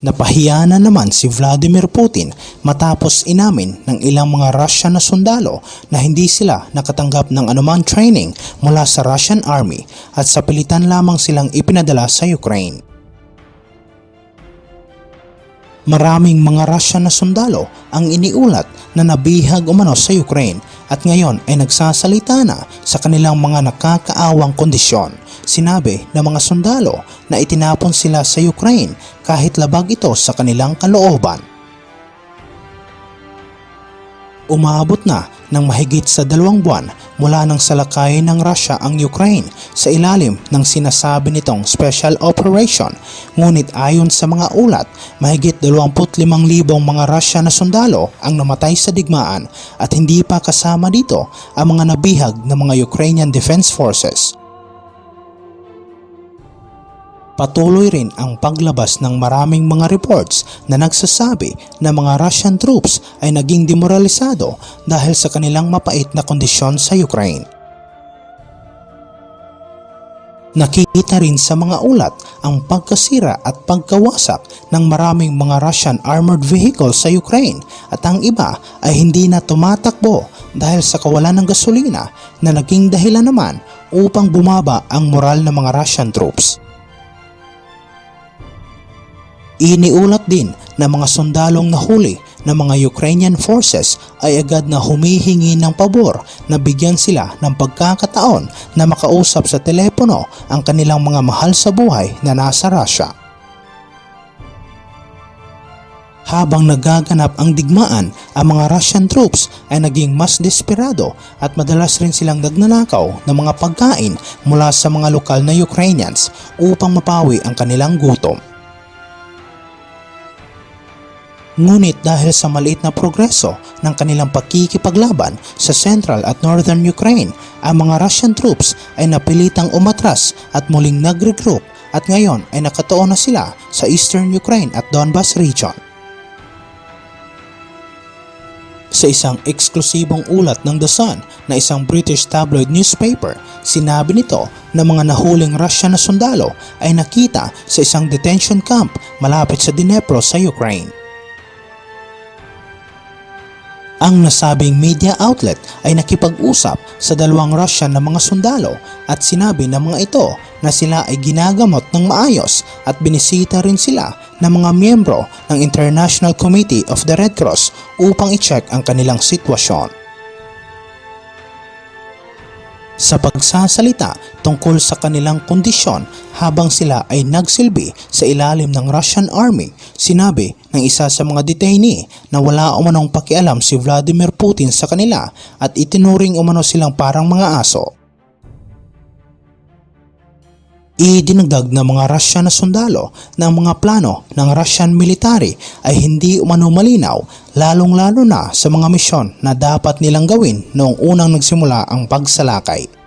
Napahiya na naman si Vladimir Putin matapos inamin ng ilang mga Russian na sundalo na hindi sila nakatanggap ng anumang training mula sa Russian Army at sa pilitan lamang silang ipinadala sa Ukraine. Maraming mga Russian na sundalo ang iniulat na nabihag umano sa Ukraine at ngayon ay nagsasalita na sa kanilang mga nakakaawang kondisyon. Sinabi ng mga sundalo na itinapon sila sa Ukraine kahit labag ito sa kanilang kalooban. Umabot na ng mahigit sa dalawang buwan mula nang salakayin ng Russia ang Ukraine sa ilalim ng sinasabi nitong special operation. Ngunit ayon sa mga ulat, mahigit 25,000 mga Russia na sundalo ang namatay sa digmaan at hindi pa kasama dito ang mga nabihag ng mga Ukrainian Defense Forces. Patuloy rin ang paglabas ng maraming mga reports na nagsasabi na mga Russian troops ay naging demoralisado dahil sa kanilang mapait na kondisyon sa Ukraine. Nakikita rin sa mga ulat ang pagkasira at pagkawasak ng maraming mga Russian armored vehicles sa Ukraine at ang iba ay hindi na tumatakbo dahil sa kawalan ng gasolina na naging dahilan naman upang bumaba ang moral ng mga Russian troops. Iniulat din na mga sundalong nahuli ng mga Ukrainian forces ay agad na humihingi ng pabor na bigyan sila ng pagkakataon na makausap sa telepono ang kanilang mga mahal sa buhay na nasa Russia. Habang nagaganap ang digmaan, ang mga Russian troops ay naging mas desperado at madalas rin silang nagnanakaw ng mga pagkain mula sa mga lokal na Ukrainians upang mapawi ang kanilang gutom. Ngunit dahil sa maliit na progreso ng kanilang pakikipaglaban sa central at northern Ukraine, ang mga Russian troops ay napilitang umatras at muling nag-regroup at ngayon ay nakatuon na sila sa eastern Ukraine at Donbas region. Sa isang eksklusibong ulat ng The Sun na isang British tabloid newspaper, sinabi nito na mga nahuling Russian na sundalo ay nakita sa isang detention camp malapit sa Dnipro sa Ukraine. Ang nasabing media outlet ay nakipag-usap sa dalawang Russian na mga sundalo at sinabi ng mga ito na sila ay ginagamot ng maayos at binisita rin sila ng mga miyembro ng International Committee of the Red Cross upang i-check ang kanilang sitwasyon sa pagsasalita tungkol sa kanilang kondisyon habang sila ay nagsilbi sa ilalim ng Russian Army. Sinabi ng isa sa mga detainee na wala umanong pakialam si Vladimir Putin sa kanila at itinuring umano silang parang mga aso. Idinagdag ng mga Russian na sundalo na ang mga plano ng Russian military ay hindi umano malinaw lalong-lalo na sa mga misyon na dapat nilang gawin noong unang nagsimula ang pagsalakay.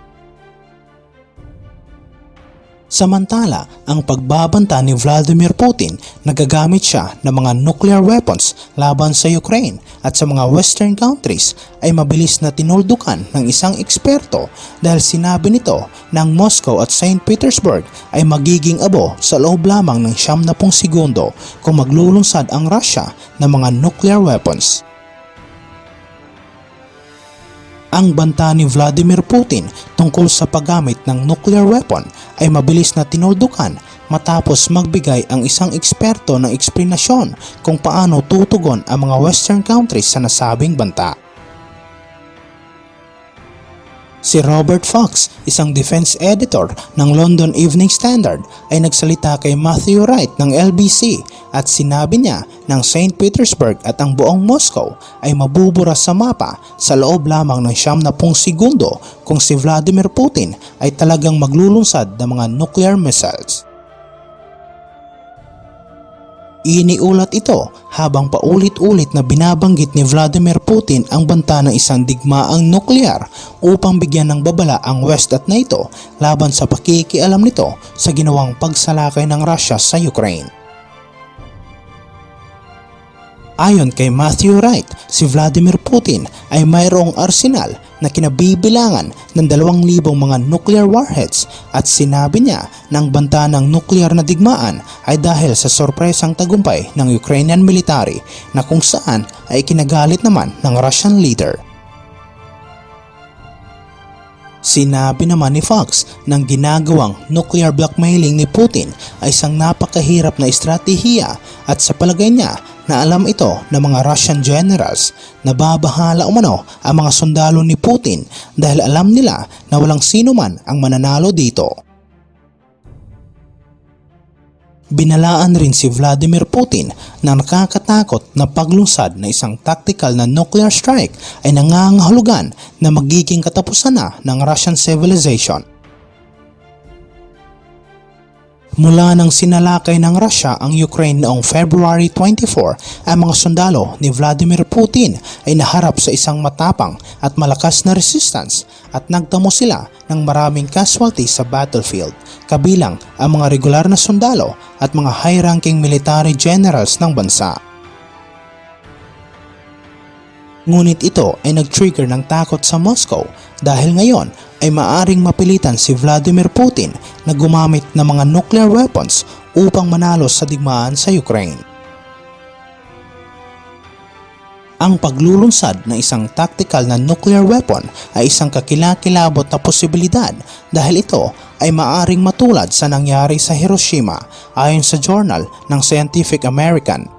Samantala, ang pagbabanta ni Vladimir Putin, nagagamit siya ng mga nuclear weapons laban sa Ukraine at sa mga western countries ay mabilis na tinuldukan ng isang eksperto dahil sinabi nito na ang Moscow at St. Petersburg ay magiging abo sa loob lamang ng siyam na pong segundo kung maglulunsad ang Russia ng mga nuclear weapons. Ang banta ni Vladimir Putin tungkol sa paggamit ng nuclear weapon ay mabilis na tinuldukan matapos magbigay ang isang eksperto ng eksplanasyon kung paano tutugon ang mga western countries sa nasabing banta. Si Robert Fox, isang defense editor ng London Evening Standard ay nagsalita kay Matthew Wright ng LBC at sinabi niya ng St. Petersburg at ang buong Moscow ay mabubura sa mapa sa loob lamang ng siyam na pung segundo kung si Vladimir Putin ay talagang maglulunsad ng mga nuclear missiles. Iniulat ito habang paulit-ulit na binabanggit ni Vladimir Putin ang banta ng isang digmaang nuklear upang bigyan ng babala ang West at NATO laban sa pakikialam nito sa ginawang pagsalakay ng Russia sa Ukraine. Ayon kay Matthew Wright, si Vladimir Putin ay mayroong arsenal na kinabibilangan ng 2,000 mga nuclear warheads at sinabi niya na ang banta ng nuclear na digmaan ay dahil sa sorpresang tagumpay ng Ukrainian military na kung saan ay kinagalit naman ng Russian leader. Sinabi naman ni Fox ng ginagawang nuclear blackmailing ni Putin ay isang napakahirap na estratehiya at sa palagay niya na alam ito ng mga Russian generals na babahala umano ang mga sundalo ni Putin dahil alam nila na walang sino man ang mananalo dito. Binalaan rin si Vladimir Putin na nakakatakot na paglungsad na isang tactical na nuclear strike ay nangangahulugan na magiging katapusan na ng Russian civilization. Mula nang sinalakay ng Russia ang Ukraine noong February 24, ang mga sundalo ni Vladimir Putin ay naharap sa isang matapang at malakas na resistance at nagtamo sila ng maraming casualty sa battlefield, kabilang ang mga regular na sundalo at mga high-ranking military generals ng bansa. Ngunit ito ay nag-trigger ng takot sa Moscow dahil ngayon ay maaring mapilitan si Vladimir Putin na gumamit ng mga nuclear weapons upang manalo sa digmaan sa Ukraine. Ang paglulunsad ng isang tactical na nuclear weapon ay isang kakilakilabot na posibilidad dahil ito ay maaring matulad sa nangyari sa Hiroshima ayon sa Journal ng Scientific American